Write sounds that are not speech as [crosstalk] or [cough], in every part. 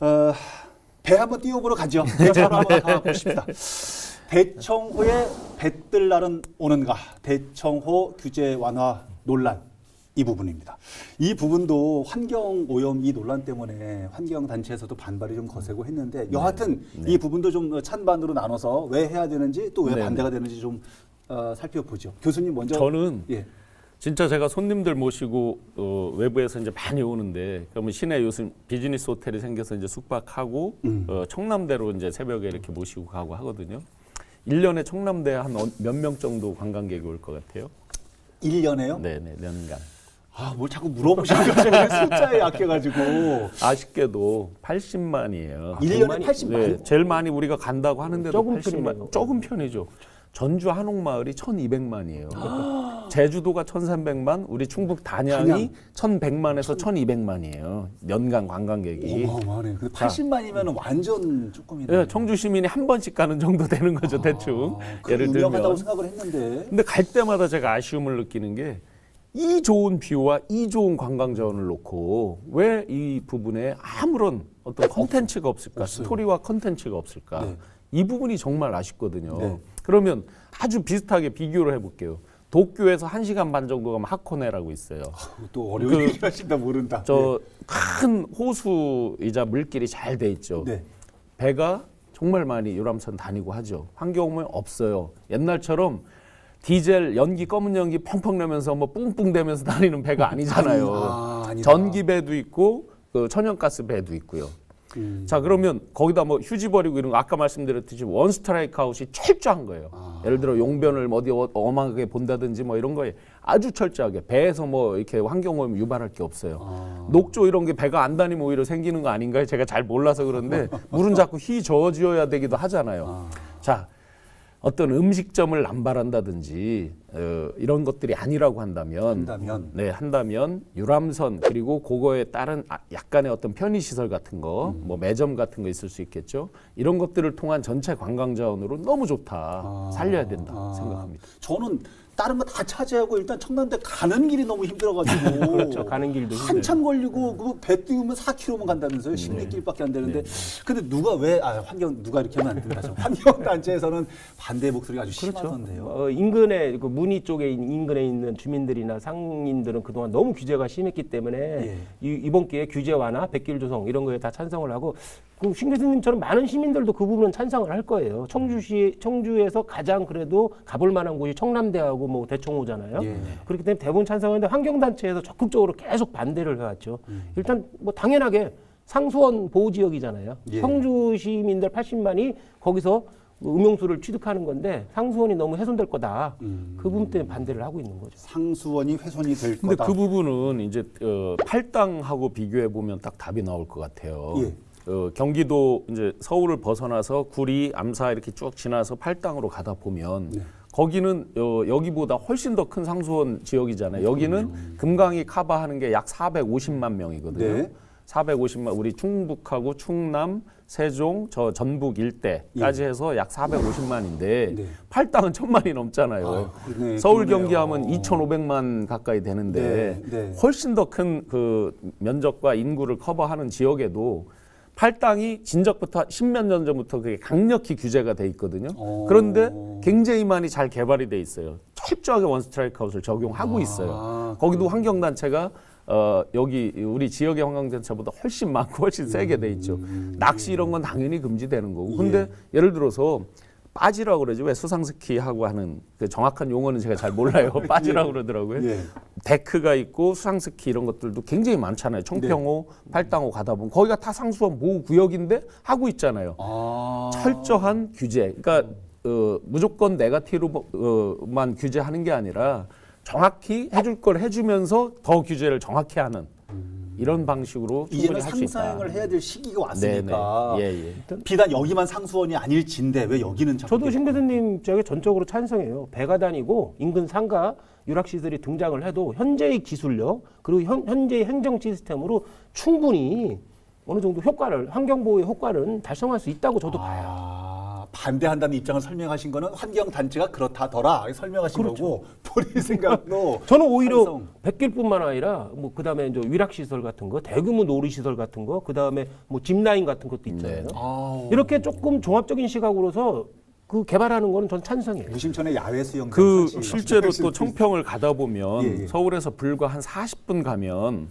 어, 배 한번 띄워보러 가죠. 배차로 한번 가보십시다. 대청호에 배뜰 날은 오는가? 대청호 규제 완화 논란 이 부분입니다. 이 부분도 환경 오염 이 논란 때문에 환경 단체에서도 반발이 좀 거세고 했는데 여하튼 이 부분도 좀 찬반으로 나눠서 왜 해야 되는지 또 왜 네, 반대가 되는지 좀 어, 살펴보죠. 교수님 먼저 저는 예. 진짜 제가 손님들 모시고 어, 외부에서 이제 많이 오는데 그러면 시내 요즘 비즈니스 호텔이 생겨서 이제 숙박하고 음. 어, 청남대로 이제 새벽에 이렇게 모시고 가고 하거든요. 일년에 청남대 한 몇 명 정도 관광객이 올 것 같아요? 1년에요? 네 네, 년간. 아, 뭘 자꾸 물어보시는 거예요? 숫자에 약해가지고. 아쉽게도 80만이에요. 1년에 80만. 네, 제일 많이 우리가 간다고 하는데도 적은 80만, 편이네요. 조금 편이죠. 전주 한옥마을이 1,200만이에요. 제주도가 1,300만, 우리 충북 단양이 단양. 1,100만에서 1,200만이에요. 연간 관광객이. 어마어마하네. 근데 80만이면 완전 조금이네. 예, 청주 시민이 한 번씩 가는 정도 되는 거죠, 대충. 그 예를 유명하다고 들면. 생각을 했는데. 근데 갈 때마다 제가 아쉬움을 느끼는 게 이 좋은 뷰와 이 좋은 관광 자원을 놓고 왜 이 부분에 아무런 어떤 컨텐츠가 없을까? 스토리와 컨텐츠가 없을까? 네. 이 부분이 정말 아쉽거든요. 네. 그러면 아주 비슷하게 비교를 해볼게요. 도쿄에서 1시간 반 정도 가면 하코네라고 있어요. 또 어려운 그- 얘기 하신다 모른다. 저큰 호수이자 물길이 잘 돼 있죠. 네. 배가 정말 많이 유람선 다니고 하죠. 환경오염 없어요. 옛날처럼 디젤 연기 검은 연기 펑펑 내면서 뭐 뿡뿡 대면서 [laughs] 다니는 배가 아니잖아요. 아니, 아. 전기 배도 있고 그 천연가스 배도 있고요. 음. 자 그러면 거기다 뭐 휴지 버리고 이런 거 아까 말씀드렸듯이 원 스트라이크 아웃이 철저한 거예요. 아. 예를 들어 용변을 어디 어- 엄하게 본다든지 뭐 이런 거에 아주 철저하게 배에서 뭐 이렇게 환경오염 유발할 게 없어요. 아. 녹조 이런 게 배가 안 다니면 오히려 생기는 거 아닌가요? 제가 잘 몰라서 그런데 [laughs] 물은 자꾸 휘 저어지어야 되기도 하잖아요. 아. 자 어떤 음식점을 남발한다든지 어, 이런 것들이 아니라고 한다면 한다면 네 한다면 유람선 그리고 그거에 따른 아- 약간의 어떤 편의 시설 같은 거, 음. 뭐 매점 같은 거 있을 수 있겠죠. 이런 것들을 통한 전체 관광 자원으로 너무 좋다, 아. 살려야 된다 아. 생각합니다. 저는 다른 거 다 차지하고 일단 청남대 가는 길이 너무 힘들어가지고. [laughs] 그렇죠. 가는 길도. 한참 걸리고 그배 띄우면 4km만 간다면서요. 16길밖에 안 되는데. 근데 누가 왜 아, 환경 누가 이렇게 하면 안 된다. 죠 환경 [laughs] 단체에서는 반대 목소리가 아주 심하던데요. 어, 인근에 그 문의 쪽에 인근에 있는 주민들이나 상인들은 그동안 너무 규제가 심했기 때문에 예. 이, 이번 기회에 규제 완화, 백길 조성 이런 거에 다 찬성을 하고 그신 교수님처럼 많은 시민들도 그 부분은 찬성을 할 거예요. 청주시 청주에서 가장 그래도 가볼 만한 곳이 청남대하고 뭐 대청호잖아요. 예. 그렇기 때문에 대부분 찬성하는데 환경단체에서 적극적으로 계속 반대를 해왔죠. 음. 일단 뭐 당연하게 상수원 보호 지역이잖아요. 예. 청주 시민들 80만이 거기서 음용수를 취득하는 건데 상수원이 너무 훼손될 거다. 음. 그 부분 때문에 반대를 하고 있는 거죠. 상수원이 훼손이 될 근데 거다. 그 부분은 이제 어, 팔당하고 비교해 보면 딱 답이 나올 것 같아요. 예. 어, 경기도 이제 서울을 벗어나서 구리, 암사 이렇게 쭉 지나서 팔당으로 가다 보면 네. 거기는 어, 여기보다 훨씬 더 큰 상수원 지역이잖아요. 여기는 금강이 커버하는 게 약 450만 명이거든요. 네. 450만 우리 충북하고 충남, 세종, 저 전북 일대까지 해서 약 450만인데 예. 네. 팔당은 천만이 넘잖아요. 아, 그러네, 서울 그러네요. 경기하면 2,500만 가까이 되는데 네, 네. 훨씬 더 큰 그 면적과 인구를 커버하는 지역에도 팔당이 진작부터 십몇 년 전부터 그게 강력히 규제가 돼 있거든요. 오. 그런데 굉장히 많이 잘 개발이 돼 있어요. 철저하게 원 스트라이크 아웃을 적용하고 아, 있어요. 거기도 환경단체가 어, 여기 우리 지역의 환경단체보다 훨씬 많고 훨씬 세게 돼 있죠. 음, 낚시 이런 건 당연히 금지되는 거고. 근데 예를 들어서 빠지라고 그러지 왜 수상스키 하고 하는 그 정확한 용어는 제가 잘 몰라요. [laughs] 빠지라고 그러더라고요. 예. 데크가 있고 수상스키 이런 것들도 굉장히 많잖아요. 청평호, 팔당호 가다 보면 거기가 다 상수원 보호 구역인데 하고 있잖아요. 아. 철저한 규제. 그러니까 어, 무조건 네가티브만 규제하는 게 아니라 정확히 해줄 걸 해주면서 더 규제를 정확히 하는 이런 방식으로 충분히 이제는 할수 있다. 상상을 해야 될 시기가 왔으니까. 네네. 예, 예. 비단 여기만 상수원이 아닐진데 왜 여기는 자꾸 저도 신 교수님 저게 전적으로 찬성해요. 배가 다니고 인근 상가 유락시설이 등장을 해도 현재의 기술력 그리고 현, 현재의 행정 시스템으로 충분히 어느 정도 효과를 환경 보호의 효과를 달성할 수 있다고 저도 봐요. 아, 반대한다는 입장을 설명하신 거는 환경 단체가 그렇다더라 설명하신 거고 본인 생각도 [laughs] 저는 오히려. 백길뿐만 아니라 뭐 그다음에 이제 위락 시설 같은 거, 대규모 놀이 시설 같은 거, 그다음에 뭐 짚라인 같은 것도 있잖아요. 네. 이렇게 조금 종합적인 시각으로서 그 개발하는 거는 전 찬성이에요. 무심천의 야외 수영 그 실제로 또 청평을 가다 보면 예, 예. 서울에서 불과 한 40분 가면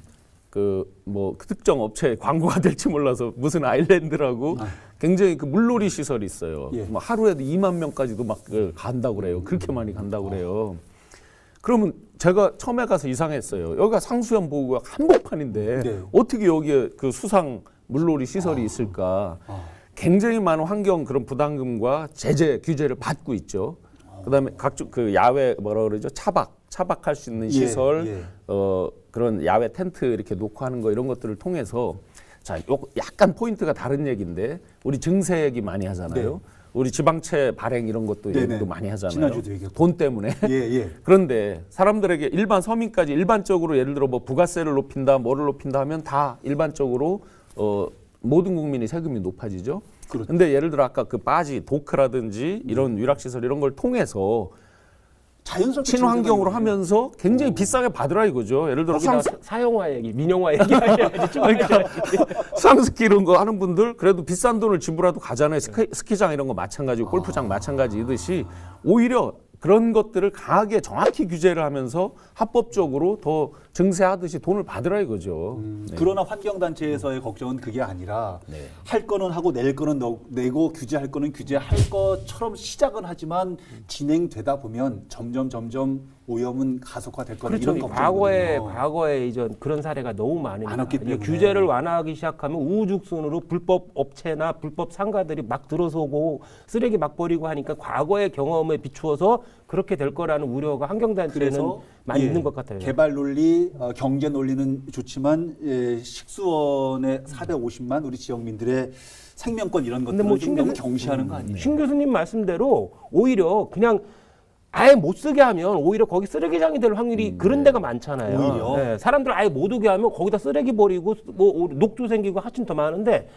그뭐 특정 업체 광고가 [laughs] 될지 몰라서 무슨 아일랜드라고 굉장히 그 물놀이 시설이 있어요. 예. 뭐 하루에도 2만 명까지도 막그 간다고 그래요. 그렇게 많이 간다고 그래요. 그러면 제가 처음에 가서 이상했어요. 여기가 상수연 보호구역 한복판인데 네. 어떻게 여기에 그 수상 물놀이 시설이 있을까? 아. 굉장히 많은 환경 그런 부담금과 제재 규제를 받고 있죠. 그다음에 각종 그 야외 뭐라 그러죠 차박 차박할 수 있는 예, 시설 예. 어 그런 야외 텐트 이렇게 놓고 하는 거 이런 것들을 통해서 자 요, 약간 포인트가 다른 얘기인데 우리 증세 얘기 많이 하잖아요. 네. 우리 지방채 발행 이런 것도 네네. 얘기도 많이 하잖아요. 얘기했고. 돈 때문에. 예, 예. [laughs] 그런데 사람들에게 일반 서민까지 일반적으로 예를 들어 뭐 부가세를 높인다, 뭐를 높인다 하면 다 일반적으로 어 모든 국민이 세금이 높아지죠. 그렇죠. 근데 예를 들어 아까 그 바지, 도크라든지 이런 위락시설 이런 걸 통해서 자연스럽게 친환경으로 하면서 굉장히 비싸게 받으라 이거죠. 예를 들어 수상, 사용화 얘기, 민영화 얘기 하셔야지. 그러니까 수상스키 [laughs] 이런 거 하는 분들 그래도 비싼 돈을 지불하도 가잖아요. 스키, 스키 장 이런 거 마찬가지고 골프장 마찬가지이듯이 오히려 그런 것들을 강하게 정확히 규제를 하면서 합법적으로 더 증세하듯이 돈을 받으라 이거죠. 음, 네. 그러나 환경단체에서의 걱정은 그게 아니라 네. 할 거는 하고 낼 거는 넣- 내고 규제할 거는 규제할 것처럼 시작은 하지만 진행되다 보면 점점 점점 오염은 가속화될 거다 그렇죠. 이런 과거에 걱정이거든요. 과거에 이전 그런 사례가 너무 많으니까. 규제를 완화하기 시작하면 우후죽순으로 불법 업체나 불법 상가들이 막 들어서고 쓰레기 막 버리고 하니까 과거의 경험에 비추어서 그렇게 될 거라는 우려가 환경단체는 많이 예, 있는 것 같아요. 개발 논리, 어, 경제 논리는 좋지만 예, 식수원의 450만 우리 지역민들의 생명권 이런 것들을 뭐 좀 너무 경시하는 거 아니에요? 신 교수님 말씀대로 오히려 그냥 아예 못 쓰게 하면 오히려 거기 쓰레기장이 될 확률이 그런 데가 많잖아요. 음, 오히려? 네, 사람들 아예 못 오게 하면 거기다 쓰레기 버리고 뭐 오- 녹조 생기고 하여튼 더 많은데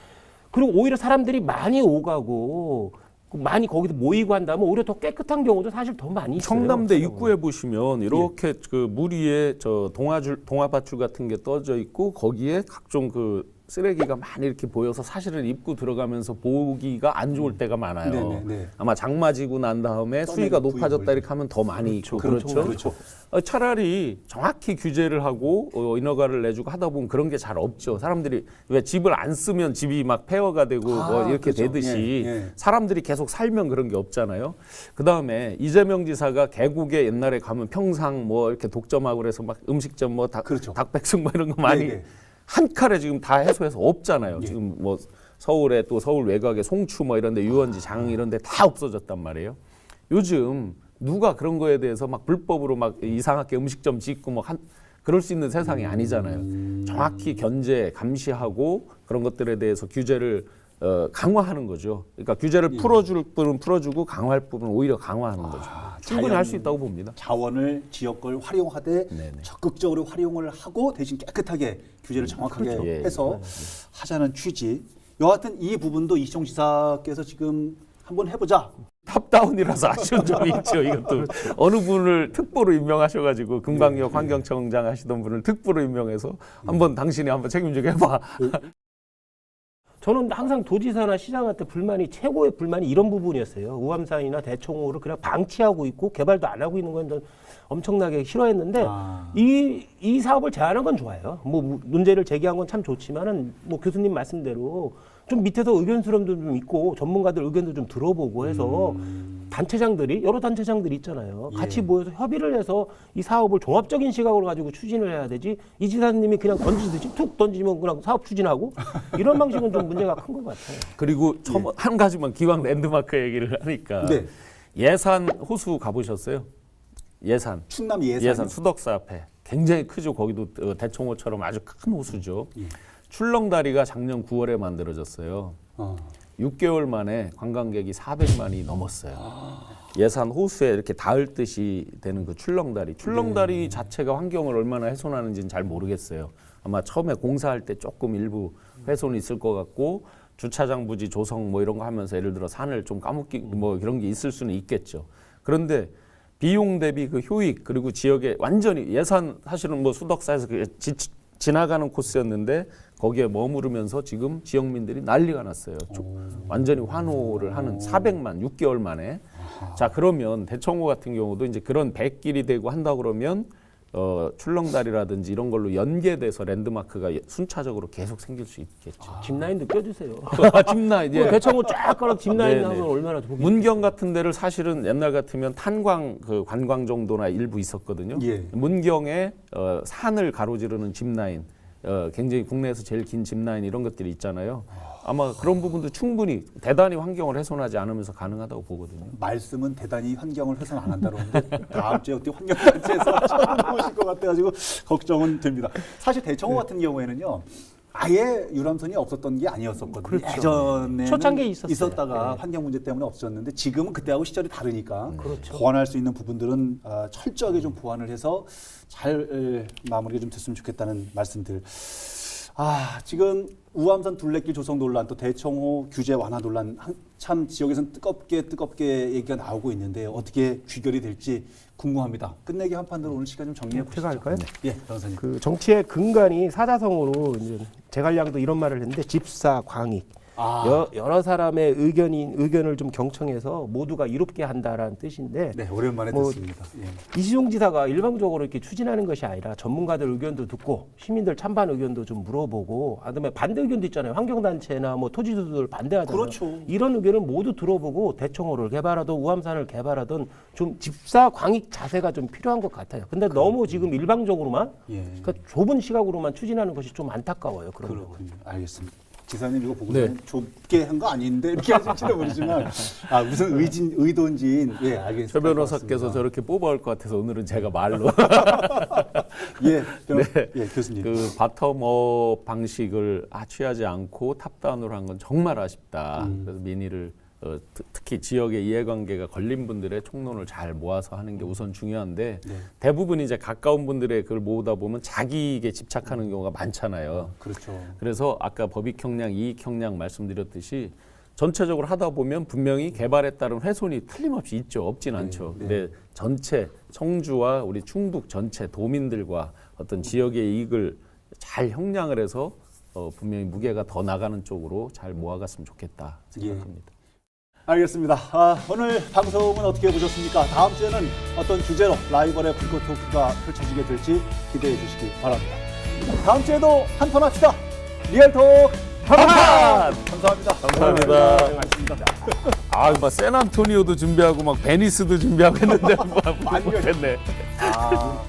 그리고 오히려 사람들이 많이 오가고 그 많이 거기서 모이고 한다면 오히려 더 깨끗한 경우도 사실 더 많이 있어요. 청담대. 입구에 보시면 이렇게 그 물 위에 저 동화줄 동화밧줄 같은 게 떠져 있고 거기에 각종 그 쓰레기가 많이 이렇게 보여서 사실은 입구 들어가면서 보기가 안 좋을 때가 많아요. 네네, 네. 아마 장마 지고 난 다음에 수위가 높아졌다. 이렇게 하면 더 많이 있고 그렇죠, 그렇죠. 그렇죠. 어, 차라리 정확히 규제를 하고 어, 인허가를 내주고 하다 보면 그런 게 잘 없죠. 사람들이 왜 집을 안 쓰면 집이 막 폐허가 되고 아, 뭐 이렇게 그렇죠. 되듯이 예, 예. 사람들이 계속 살면 그런 게 없잖아요. 그 다음에 이재명 지사가 계곡에 옛날에 가면 평상 뭐 이렇게 독점하고 그래서 막 음식점 뭐 닭, 그렇죠. 닭백숙 뭐 이런 거 많이 네, 네. 한 칼에 지금 다 해소해서 없잖아요. 예. 지금 뭐 서울에 또 서울 외곽에 송추 뭐 이런데 유원지 장 이런데 다 없어졌단 말이에요. 요즘 누가 그런 거에 대해서 막 불법으로 막 이상하게 음식점 짓고 뭐 한 그럴 수 있는 세상이 아니잖아요. 정확히 견제, 감시하고 그런 것들에 대해서 규제를 어, 강화하는 거죠. 그러니까 규제를 풀어줄 부분 풀어주고 강화할 부분 은 오히려 강화하는 거죠. 충분히 할 수 있다고 봅니다. 자원을 지역 걸 활용하되 네네. 적극적으로 활용을 하고 대신 깨끗하게 규제를 정확하게 그렇죠. 예, 예. 해서 하자는 취지. 여하튼 이 부분도 이시정 지사께서 지금 한번 해보자. 탑다운이라서 아쉬운 점이 있죠. 이것도 어느 분을 특보로 임명하셔가지고 금강역 환경청장 하시던 분을 특보로 임명해서 한번 당신이 한번 책임 좀 해봐. 저는 항상 도지사나 시장한테 불만이 최고의 불만이 이런 부분이었어요. 우암산이나 대청호를 그냥 방치하고 있고 개발도 안 하고 있는 건전 엄청나게 싫어했는데 아. 이, 이 사업을 제안한 건 좋아요. 뭐 무- 문제를 제기한 건 참 좋지만은 뭐 교수님 말씀대로 좀 밑에서 의견 수렴도 좀 있고 전문가들 의견도 좀 들어보고 해서 단체장들이 여러 단체장들이 있잖아요. 같이 예. 모여서 협의를 해서 이 사업을 종합적인 시각으로 가지고 추진을 해야 되지 이 지사님이 그냥 던지듯이 툭 던지면 그냥 사업 추진하고 [laughs] 이런 방식은 좀 문제가 큰 것 같아요. 그리고 처음 한 가지만 기왕 랜드마크 얘기를 하니까 네. 예산 호수 가보셨어요? 예산. 충남 예산. 예산 수덕사 앞에 굉장히 크죠. 거기도 어, 대청호처럼 아주 큰 호수죠. 예. 출렁다리가 작년 9월에 만들어졌어요. 어. 6개월 만에 관광객이 400만이 넘었어요. 예산 호수에 이렇게 닿을 듯이 되는 그 출렁다리. 출렁다리 자체가 환경을 얼마나 훼손하는지는 잘 모르겠어요. 아마 처음에 공사할 때 조금 일부 훼손이 있을 것 같고 주차장 부지 조성 뭐 이런 거 하면서 예를 들어 산을 좀 까먹기 뭐 이런 게 있을 수는 있겠죠. 그런데 비용 대비 그 효익 그리고 지역에 완전히 예산 사실은 뭐 수덕사에서 그 지, 지나가는 코스였는데 거기에 머무르면서 지금 지역민들이 난리가 났어요. 좀 완전히 환호를 하는 400만 6개월 만에. 자 그러면 대청호 같은 경우도 이제 그런 백길이 되고 한다 그러면 어, 출렁다리라든지 이런 걸로 연계돼서 랜드마크가 순차적으로 계속 생길 수 있겠죠. 짚라인도 껴주세요. 집나 이제 뭐 대청호 쫙 걸어 짚라인 네네. 하면 얼마나 보기 문경 같은 데를 사실은 옛날 같으면 탄광 그 관광 정도나 일부 있었거든요. 예. 문경에 어, 산을 가로지르는 짚라인, 어, 굉장히 국내에서 제일 긴 짚라인 이런 것들이 있잖아요. 아마 그런 부분도 충분히 대단히 환경을 훼손하지 않으면서 가능하다고 보거든요. 말씀은 대단히 환경을 훼손 안 한다고 하는데 [laughs] 다음 주에 어떻게 환경단체에서 처음 보실 것 같아가지고 걱정은 됩니다. 사실 대청호 같은 경우에는요. 아예 유람선이 없었던 게 아니었었거든요. 예전에 초창기에 있었어요. 있었다가 네. 환경 문제 때문에 없었는데 지금은 그때하고 시절이 다르니까 그렇죠. 보완할 수 있는 부분들은 아, 철저하게 좀 보완을 해서 잘 에, 마무리가 좀 됐으면 좋겠다는 말씀들. 아 지금 우암산 둘레길 조성 논란 또 대청호 규제 완화 논란 참 지역에서는 뜨겁게 뜨겁게 얘기가 나오고 있는데 어떻게 귀결이 될지 궁금합니다. 끝내기 한 판으로 오늘 시간 좀 정리해 보시죠. 제가 할까요? 예, 변호사님. 그 정치의 근간이 사자성어로 이제 제갈량도 이런 말을 했는데 집사 광익 아, 여, 여러 사람의 의견이 의견을 좀 경청해서 모두가 이롭게 한다라는 뜻인데 네 오랜만에 뭐, 듣습니다. 예. 이시종 지사가 일방적으로 이렇게 추진하는 것이 아니라 전문가들 의견도 듣고 시민들 찬반 의견도 좀 물어보고 그다음에 반대 의견도 있잖아요 환경단체나 뭐 토지주들 반대하잖아요 그렇죠. 이런 의견을 모두 들어보고 대청호를 개발하든 우암산을 개발하든 좀 집사 광익 자세가 좀 필요한 것 같아요 근데 너무 지금 일방적으로만 예. 그러니까 좁은 시각으로만 추진하는 것이 좀 안타까워요 그런 부분. 그렇군요. 알겠습니다. 지사님 이거 보고 네. 는 좁게 한 거 아닌데 이렇게 [laughs] 하실지도 모르지만 아 무슨 의진 의도인지 예 알겠습니다. 최 변호사께서 저렇게 뽑아올 것 같아서 오늘은 제가 말로 [laughs] 예, 변, 예 교수님. 그 바텀업 방식을 아, 취하지 않고 탑다운으로 한 건 정말 아쉽다. 음. 그래서 민의를 어, 트- 특히 지역의 이해관계가 걸린 분들의 총론을 잘 모아서 하는 게 우선 중요한데 네. 대부분 이제 가까운 분들의 그걸 모으다 보면 자기에게 집착하는 경우가 많잖아요. 그렇죠. 그래서 아까 법익 형량, 이익 형량 말씀드렸듯이 전체적으로 하다 보면 분명히 개발에 따른 훼손이 틀림없이 있죠. 없진 않죠. 네. 근데 전체 청주와 우리 충북 전체 도민들과 어떤 지역의 이익을 잘 형량을 해서 어, 분명히 무게가 더 나가는 쪽으로 잘 모아갔으면 좋겠다 생각합니다. 알겠습니다. 아, 오늘 방송은 어떻게 보셨습니까? 다음 주에는 어떤 주제로 라이벌의 불꽃 토크가 펼쳐지게 될지 기대해 주시기 바랍니다. 다음 주에도 한판 합시다. 리얼톡 한판! 감사합니다. 감사합니다. 고생하셨습니다. 아, 막 샌 안토니오도 준비하고 막 베니스도 준비하고 했는데 뭐, 많이 못했네. 아,